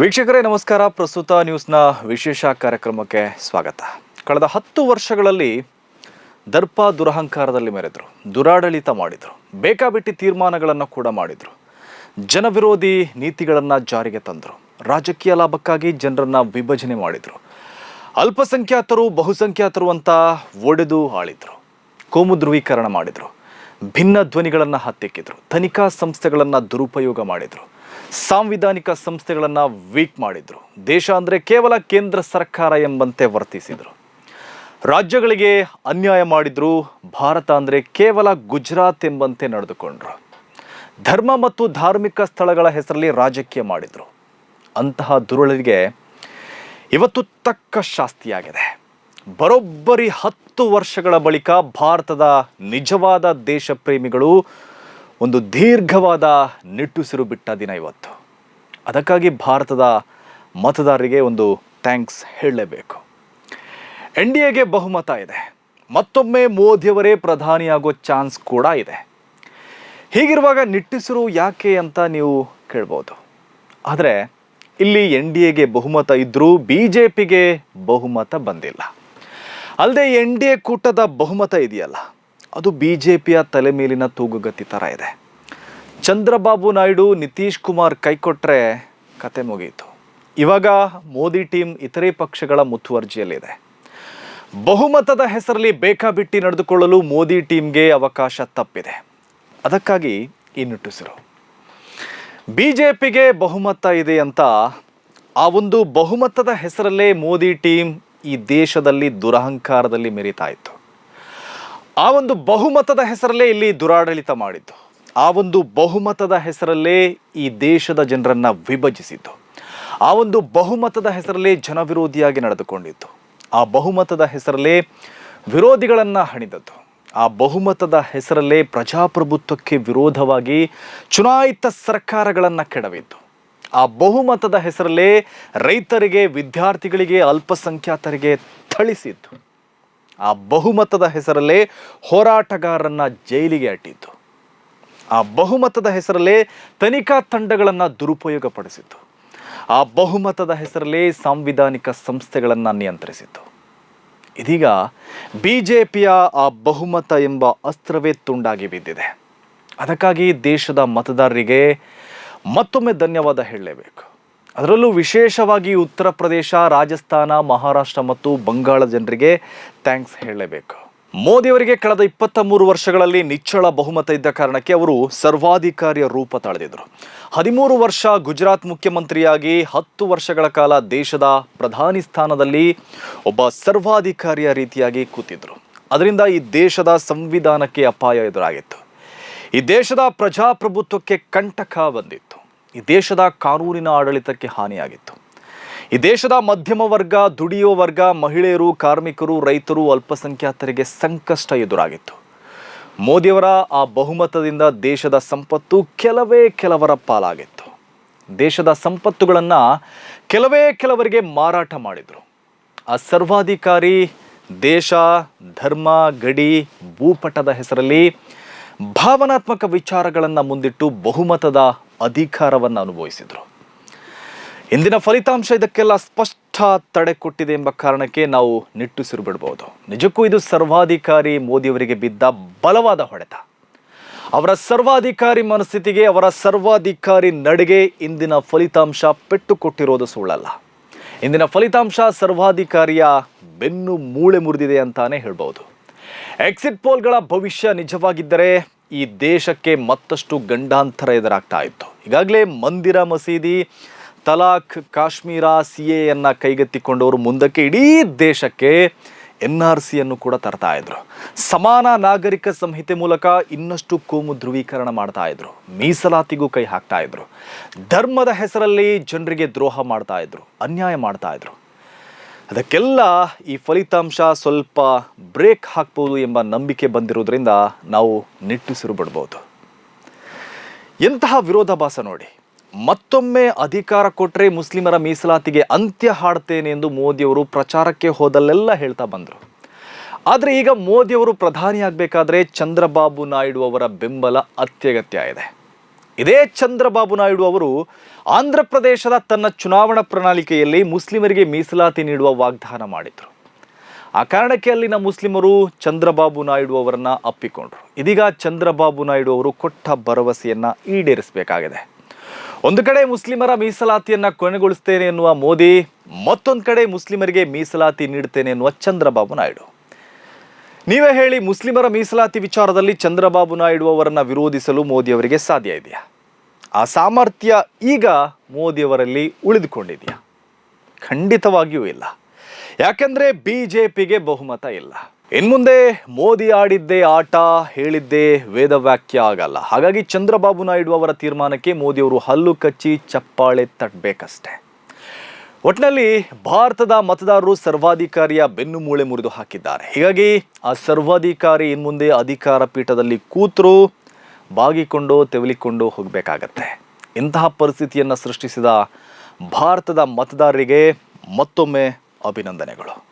ವೀಕ್ಷಕರೇ, ನಮಸ್ಕಾರ. ಪ್ರಸ್ತುತ ನ್ಯೂಸ್ನ ವಿಶೇಷ ಕಾರ್ಯಕ್ರಮಕ್ಕೆ ಸ್ವಾಗತ. ಕಳೆದ ಹತ್ತು ವರ್ಷಗಳಲ್ಲಿ ದರ್ಪ ದುರಹಂಕಾರದಲ್ಲಿ ಮೆರೆದರು, ದುರಾಡಳಿತ ಮಾಡಿದರು, ಬೇಕಾಬಿಟ್ಟಿ ತೀರ್ಮಾನಗಳನ್ನು ಕೂಡ ಮಾಡಿದರು. ಜನವಿರೋಧಿ ನೀತಿಗಳನ್ನು ಜಾರಿಗೆ ತಂದರು, ರಾಜಕೀಯ ಲಾಭಕ್ಕಾಗಿ ಜನರನ್ನು ವಿಭಜನೆ ಮಾಡಿದರು. ಅಲ್ಪಸಂಖ್ಯಾತರು, ಬಹುಸಂಖ್ಯಾತರು ಅಂತ ಒಡೆದು ಆಳಿದರು, ಕೋಮು ಧ್ರುವೀಕರಣ ಮಾಡಿದರು, ಭಿನ್ನ ಧ್ವನಿಗಳನ್ನು ಹತ್ತಿಕ್ಕಿದ್ರು, ತನಿಖಾ ಸಂಸ್ಥೆಗಳನ್ನು ದುರುಪಯೋಗ ಮಾಡಿದರು. ಸಾಂವಿಧಾನಿಕ ಸಂಸ್ಥೆಗಳನ್ನು ವೀಕ್ ಮಾಡಿದರು. ದೇಶ ಅಂದರೆ ಕೇವಲ ಕೇಂದ್ರ ಸರ್ಕಾರ ಎಂಬಂತೆ ವರ್ತಿಸಿದರು. ರಾಜ್ಯಗಳಿಗೆ ಅನ್ಯಾಯ ಮಾಡಿದರು, ಭಾರತ ಅಂದರೆ ಕೇವಲ ಗುಜರಾತ್ ಎಂಬಂತೆ ನಡೆದುಕೊಂಡ್ರು. ಧರ್ಮ ಮತ್ತು ಧಾರ್ಮಿಕ ಸ್ಥಳಗಳ ಹೆಸರಲ್ಲಿ ರಾಜಕೀಯ ಮಾಡಿದರು. ಅಂತಹ ದುರುಳಿಗೆ ಇವತ್ತು ತಕ್ಕ ಶಾಸ್ತಿಯಾಗಿದೆ. ಬರೋಬ್ಬರಿ ಹತ್ತು ವರ್ಷಗಳ ಬಳಿಕ ಭಾರತದ ನಿಜವಾದ ದೇಶ ಪ್ರೇಮಿಗಳು ಒಂದು ದೀರ್ಘವಾದ ನಿಟ್ಟುಸಿರು ಬಿಟ್ಟ ದಿನ ಇವತ್ತು. ಅದಕ್ಕಾಗಿ ಭಾರತದ ಮತದಾರರಿಗೆ ಒಂದು ಥ್ಯಾಂಕ್ಸ್ ಹೇಳಲೇಬೇಕು. ಎನ್ ಡಿ ಎಗೆ ಬಹುಮತ ಇದೆ. ಮತ್ತೊಮ್ಮೆ ಮೋದಿಯವರೇ ಪ್ರಧಾನಿಯಾಗೋ ಚಾನ್ಸ್ ಕೂಡ ಇದೆ. ಹೀಗಿರುವಾಗ ನಿಟ್ಟುಸಿರು ಯಾಕೆ ಅಂತ ನೀವು ಕೇಳ್ಬೋದು. ಆದರೆ ಇಲ್ಲಿ ಎನ್ ಡಿ ಎಗೆ ಬಹುಮತ ಇದ್ದರೂ ಬಿ ಜೆ ಪಿಗೆ ಬಹುಮತ ಬಂದಿಲ್ಲ. ಅಲ್ಲದೆ ಎನ್ ಡಿ ಎ ಕೂಟದ ಬಹುಮತ ಇದೆಯಲ್ಲ. ಅದು ಬಿ ಜೆ ಪಿಯ ತಲೆ ಮೇಲಿನ ತೂಗುಗತಿ ಥರ ಇದೆ. ಚಂದ್ರಬಾಬು ನಾಯ್ಡು, ನಿತೀಶ್ ಕುಮಾರ್ ಕೈಕೊಟ್ಟರೆ ಕತೆ ಮುಗಿಯಿತು. ಇವಾಗ ಮೋದಿ ಟೀಮ್ ಇತರೆ ಪಕ್ಷಗಳ ಮುತುವರ್ಜಿಯಲ್ಲಿದೆ. ಬಹುಮತದ ಹೆಸರಲ್ಲಿ ಬೇಕಾಬಿಟ್ಟಿ ನಡೆದುಕೊಳ್ಳಲು ಮೋದಿ ಟೀಮ್ಗೆ ಅವಕಾಶ ತಪ್ಪಿದೆ. ಅದಕ್ಕಾಗಿ ಈ ನಿಟ್ಟುಸಿರು. ಬಿ ಜೆ ಪಿಗೆ ಬಹುಮತ ಇದೆ ಅಂತ ಆ ಒಂದು ಬಹುಮತದ ಹೆಸರಲ್ಲೇ ಮೋದಿ ಟೀಮ್ ಈ ದೇಶದಲ್ಲಿ ದುರಹಂಕಾರದಲ್ಲಿ ಮೆರಿತಾ ಇತ್ತು. ಆ ಒಂದು ಬಹುಮತದ ಹೆಸರಲ್ಲೇ ಇಲ್ಲಿ ದುರಾಡಳಿತ ಮಾಡಿದ್ದು. ಆ ಒಂದು ಬಹುಮತದ ಹೆಸರಲ್ಲೇ ಈ ದೇಶದ ಜನರನ್ನು ವಿಭಜಿಸಿದ್ದು. ಆ ಒಂದು ಬಹುಮತದ ಹೆಸರಲ್ಲೇ ಜನವಿರೋಧಿಯಾಗಿ ನಡೆದುಕೊಂಡಿದ್ದು. ಆ ಬಹುಮತದ ಹೆಸರಲ್ಲೇ ವಿರೋಧಿಗಳನ್ನು ಹಣಿದದ್ದು. ಆ ಬಹುಮತದ ಹೆಸರಲ್ಲೇ ಪ್ರಜಾಪ್ರಭುತ್ವಕ್ಕೆ ವಿರೋಧವಾಗಿ ಚುನಾಯಿತ ಸರ್ಕಾರಗಳನ್ನು ಕೆಡವಿದ್ದು. ಆ ಬಹುಮತದ ಹೆಸರಲ್ಲೇ ರೈತರಿಗೆ, ವಿದ್ಯಾರ್ಥಿಗಳಿಗೆ, ಅಲ್ಪಸಂಖ್ಯಾತರಿಗೆ ಥಳಿಸಿದ್ದು. ಆ ಬಹುಮತದ ಹೆಸರಲ್ಲೇ ಹೋರಾಟಗಾರರನ್ನ ಜೈಲಿಗೆ ಅಟ್ಟಿತ್ತು. ಆ ಬಹುಮತದ ಹೆಸರಲ್ಲೇ ತನಿಖಾ ತಂಡಗಳನ್ನು ದುರುಪಯೋಗಪಡಿಸಿತು ಆ ಬಹುಮತದ ಹೆಸರಲ್ಲೇ ಸಾಂವಿಧಾನಿಕ ಸಂಸ್ಥೆಗಳನ್ನು ನಿಯಂತ್ರಿಸಿತು ಇದೀಗ ಬಿ ಜೆ ಪಿಯ ಆ ಬಹುಮತ ಎಂಬ ಅಸ್ತ್ರವೇ ತುಂಡಾಗಿ ಬಿದ್ದಿದೆ. ಅದಕ್ಕಾಗಿ ದೇಶದ ಮತದಾರರಿಗೆ ಮತ್ತೊಮ್ಮೆ ಧನ್ಯವಾದ ಹೇಳಲೇಬೇಕು. ಅದರಲ್ಲೂ ವಿಶೇಷವಾಗಿ ಉತ್ತರ ಪ್ರದೇಶ, ರಾಜಸ್ಥಾನ, ಮಹಾರಾಷ್ಟ್ರ ಮತ್ತು ಬಂಗಾಳ ಜನರಿಗೆ ಥ್ಯಾಂಕ್ಸ್ ಹೇಳಲೇಬೇಕು. ಮೋದಿಯವರಿಗೆ ಕಳೆದ ಇಪ್ಪತ್ತ ಮೂರು ವರ್ಷಗಳಲ್ಲಿ ನಿಚ್ಚಳ ಬಹುಮತ ಇದ್ದ ಕಾರಣಕ್ಕೆ ಅವರು ಸರ್ವಾಧಿಕಾರಿಯ ರೂಪ ತಳೆದಿದ್ದರು ಹದಿಮೂರು ವರ್ಷ ಗುಜರಾತ್ ಮುಖ್ಯಮಂತ್ರಿಯಾಗಿ, ಹತ್ತು ವರ್ಷಗಳ ಕಾಲ ದೇಶದ ಪ್ರಧಾನಿ ಸ್ಥಾನದಲ್ಲಿ ಒಬ್ಬ ಸರ್ವಾಧಿಕಾರಿಯ ರೀತಿಯಾಗಿ ಕೂತಿದ್ರು. ಅದರಿಂದ ಈ ದೇಶದ ಸಂವಿಧಾನಕ್ಕೆ ಅಪಾಯ ಎದುರಾಗಿತ್ತು. ಈ ದೇಶದ ಪ್ರಜಾಪ್ರಭುತ್ವಕ್ಕೆ ಕಂಟಕ ಬಂದಿತ್ತು. ಈ ದೇಶದ ಕಾನೂನಿನ ಆಡಳಿತಕ್ಕೆ ಹಾನಿಯಾಗಿತ್ತು. ಈ ದೇಶದ ಮಧ್ಯಮ ವರ್ಗ ದುಡಿಯುವ ವರ್ಗ, ಮಹಿಳೆಯರು, ಕಾರ್ಮಿಕರು, ರೈತರು ಅಲ್ಪಸಂಖ್ಯಾತರಿಗೆ ಸಂಕಷ್ಟ ಎದುರಾಗಿತ್ತು. ಮೋದಿಯವರ ಆ ಬಹುಮತದಿಂದ ದೇಶದ ಸಂಪತ್ತು ಕೆಲವೇ ಕೆಲವರ ಪಾಲಾಗಿತ್ತು. ದೇಶದ ಸಂಪತ್ತುಗಳನ್ನು ಕೆಲವೇ ಕೆಲವರಿಗೆ ಮಾರಾಟ ಮಾಡಿದರು. ಆ ಸರ್ವಾಧಿಕಾರಿ ದೇಶ, ಧರ್ಮ, ಗಡಿ, ಭೂಪಟದ ಹೆಸರಲ್ಲಿ ಭಾವನಾತ್ಮಕ ವಿಚಾರಗಳನ್ನು ಮುಂದಿಟ್ಟು ಬಹುಮತದ ಅಧಿಕಾರವನ್ನು ಅನುಭವಿಸಿದರು. ಇಂದಿನ ಫಲಿತಾಂಶ ಇದಕ್ಕೆಲ್ಲ ಸ್ಪಷ್ಟ ತಡೆ ಕೊಟ್ಟಿದೆ ಎಂಬ ಕಾರಣಕ್ಕೆ ನಾವು ನಿಟ್ಟುಸಿರು ಬಿಡಬಹುದು ನಿಜಕ್ಕೂ ಇದು ಸರ್ವಾಧಿಕಾರಿ ಮೋದಿಯವರಿಗೆ ಬಿದ್ದ ಬಲವಾದ ಹೊಡೆತ. ಅವರ ಸರ್ವಾಧಿಕಾರಿ ಮನಸ್ಥಿತಿಗೆ, ಅವರ ಸರ್ವಾಧಿಕಾರಿ ನಡೆಗೆ ಇಂದಿನ ಫಲಿತಾಂಶ ಪೆಟ್ಟು ಕೊಟ್ಟಿರೋದು ಸುಳ್ಳಲ್ಲ. ಇಂದಿನ ಫಲಿತಾಂಶ ಸರ್ವಾಧಿಕಾರಿಯ ಬೆನ್ನು ಮೂಳೆ ಮುರಿದಿದೆ ಅಂತಾನೆ ಹೇಳ್ಬೋದು. ಎಕ್ಸಿಟ್ ಪೋಲ್ಗಳ ಭವಿಷ್ಯ ನಿಜವಾಗಿದ್ದರೆ ಈ ದೇಶಕ್ಕೆ ಮತ್ತಷ್ಟು ಗಂಡಾಂತರ ಎದುರಾಗ್ತಾ ಇತ್ತು. ಈಗಾಗಲೇ ಮಂದಿರ ಮಸೀದಿ, ತಲಾಖ್, ಕಾಶ್ಮೀರ ಸಿ ಎಯನ್ನು ಕೈಗೆತ್ತಿಕೊಂಡವರು ಮುಂದಕ್ಕೆ ಇಡೀ ದೇಶಕ್ಕೆ ಎನ್ ಆರ್ ಸಿಯನ್ನು ಕೂಡ ತರ್ತಾ ಇದ್ರು. ಸಮಾನ ನಾಗರಿಕ ಸಂಹಿತೆ ಮೂಲಕ ಇನ್ನಷ್ಟು ಕೋಮು ಧ್ರುವೀಕರಣ ಮಾಡ್ತಾ ಇದ್ರು. ಮೀಸಲಾತಿಗೂ ಕೈ ಹಾಕ್ತಾ ಇದ್ರು. ಧರ್ಮದ ಹೆಸರಲ್ಲಿ ಜನರಿಗೆ ದ್ರೋಹ ಮಾಡ್ತಾ ಇದ್ರು. ಅನ್ಯಾಯ ಮಾಡ್ತಾ ಇದ್ರು. ಅದಕ್ಕೆಲ್ಲ ಈ ಫಲಿತಾಂಶ ಸ್ವಲ್ಪ ಬ್ರೇಕ್ ಹಾಕ್ಬೋದು ಎಂಬ ನಂಬಿಕೆ ಬಂದಿರೋದ್ರಿಂದ ನಾವು ನಿಟ್ಟುಸಿರು ಬಿಡ್ಬೋದು ಎಂತಹ ವಿರೋಧಾಭಾಸ ನೋಡಿ. ಮತ್ತೊಮ್ಮೆ ಅಧಿಕಾರ ಕೊಟ್ಟರೆ ಮುಸ್ಲಿಮರ ಮೀಸಲಾತಿಗೆ ಅಂತ್ಯ ಹಾಡ್ತೇನೆ ಎಂದು ಮೋದಿಯವರು ಪ್ರಚಾರಕ್ಕೆ ಹೋದಲ್ಲೆಲ್ಲ ಹೇಳ್ತಾ ಬಂದರು. ಆದರೆ ಈಗ ಮೋದಿಯವರು ಪ್ರಧಾನಿ ಆಗಬೇಕಾದ್ರೆ ಚಂದ್ರಬಾಬು ನಾಯ್ಡು ಅವರ ಬೆಂಬಲ ಅತ್ಯಗತ್ಯ ಇದೆ. ಇದೇ ಚಂದ್ರಬಾಬು ನಾಯ್ಡು ಅವರು ಆಂಧ್ರ ಪ್ರದೇಶದ ತನ್ನ ಚುನಾವಣಾ ಪ್ರಣಾಳಿಕೆಯಲ್ಲಿ ಮುಸ್ಲಿಮರಿಗೆ ಮೀಸಲಾತಿ ನೀಡುವ ವಾಗ್ದಾನ ಮಾಡಿದರು. ಆ ಕಾರಣಕ್ಕೆ ಅಲ್ಲಿನ ಮುಸ್ಲಿಮರು ಚಂದ್ರಬಾಬು ನಾಯ್ಡು ಅವರನ್ನು ಅಪ್ಪಿಕೊಂಡರು. ಇದೀಗ ಚಂದ್ರಬಾಬು ನಾಯ್ಡು ಅವರು ಕೊಟ್ಟ ಭರವಸೆಯನ್ನು ಈಡೇರಿಸಬೇಕಾಗಿದೆ. ಒಂದು ಕಡೆ ಮುಸ್ಲಿಮರ ಮೀಸಲಾತಿಯನ್ನು ಕೊನೆಗೊಳಿಸ್ತೇನೆ ಎನ್ನುವ ಮೋದಿ, ಮತ್ತೊಂದು ಕಡೆ ಮುಸ್ಲಿಮರಿಗೆ ಮೀಸಲಾತಿ ನೀಡುತ್ತೇನೆ ಎನ್ನುವ ಚಂದ್ರಬಾಬು ನಾಯ್ಡು. ನೀವೇ ಹೇಳಿ ಮುಸ್ಲಿಮರ ಮೀಸಲಾತಿ ವಿಚಾರದಲ್ಲಿ ಚಂದ್ರಬಾಬು ನಾಯ್ಡು ಅವರನ್ನು ವಿರೋಧಿಸಲು ಮೋದಿ ಅವರಿಗೆ ಸಾಧ್ಯ ಇದೆಯಾ? ಆ ಸಾಮರ್ಥ್ಯ ಈಗ ಮೋದಿಯವರಲ್ಲಿ ಉಳಿದುಕೊಂಡಿದೆಯಾ? ಖಂಡಿತವಾಗಿಯೂ ಇಲ್ಲ. ಯಾಕೆಂದರೆ ಬಿ ಜೆ ಪಿಗೆ ಬಹುಮತ ಇಲ್ಲ. ಇನ್ಮುಂದೆ ಮೋದಿ ಆಡಿದ್ದೇ ಆಟ, ಹೇಳಿದ್ದೇ ವೇದವಾಕ್ಯ ಆಗಲ್ಲ. ಹಾಗಾಗಿ ಚಂದ್ರಬಾಬು ನಾಯ್ಡು ಅವರ ತೀರ್ಮಾನಕ್ಕೆ ಮೋದಿಯವರು ಹಲ್ಲು ಕಚ್ಚಿ ಚಪ್ಪಾಳೆ ತಟ್ಟಬೇಕಷ್ಟೆ. ಒಟ್ಟಿನಲ್ಲಿ ಭಾರತದ ಮತದಾರರು ಸರ್ವಾಧಿಕಾರಿಯ ಬೆನ್ನು ಮೂಳೆ ಮುರಿದು ಹಾಕಿದ್ದಾರೆ. ಹೀಗಾಗಿ ಆ ಸರ್ವಾಧಿಕಾರಿ ಇನ್ಮುಂದೆ ಅಧಿಕಾರ ಪೀಠದಲ್ಲಿ ಕೂತರು ಬಾಗಿಕೊಂಡು ತೆವಲಿಕೊಂಡು ಹೋಗಬೇಕಾಗತ್ತೆ. ಇಂತಹ ಪರಿಸ್ಥಿತಿಯನ್ನು ಸೃಷ್ಟಿಸಿದ ಭಾರತದ ಮತದಾರರಿಗೆ ಮತ್ತೊಮ್ಮೆ ಅಭಿನಂದನೆಗಳು.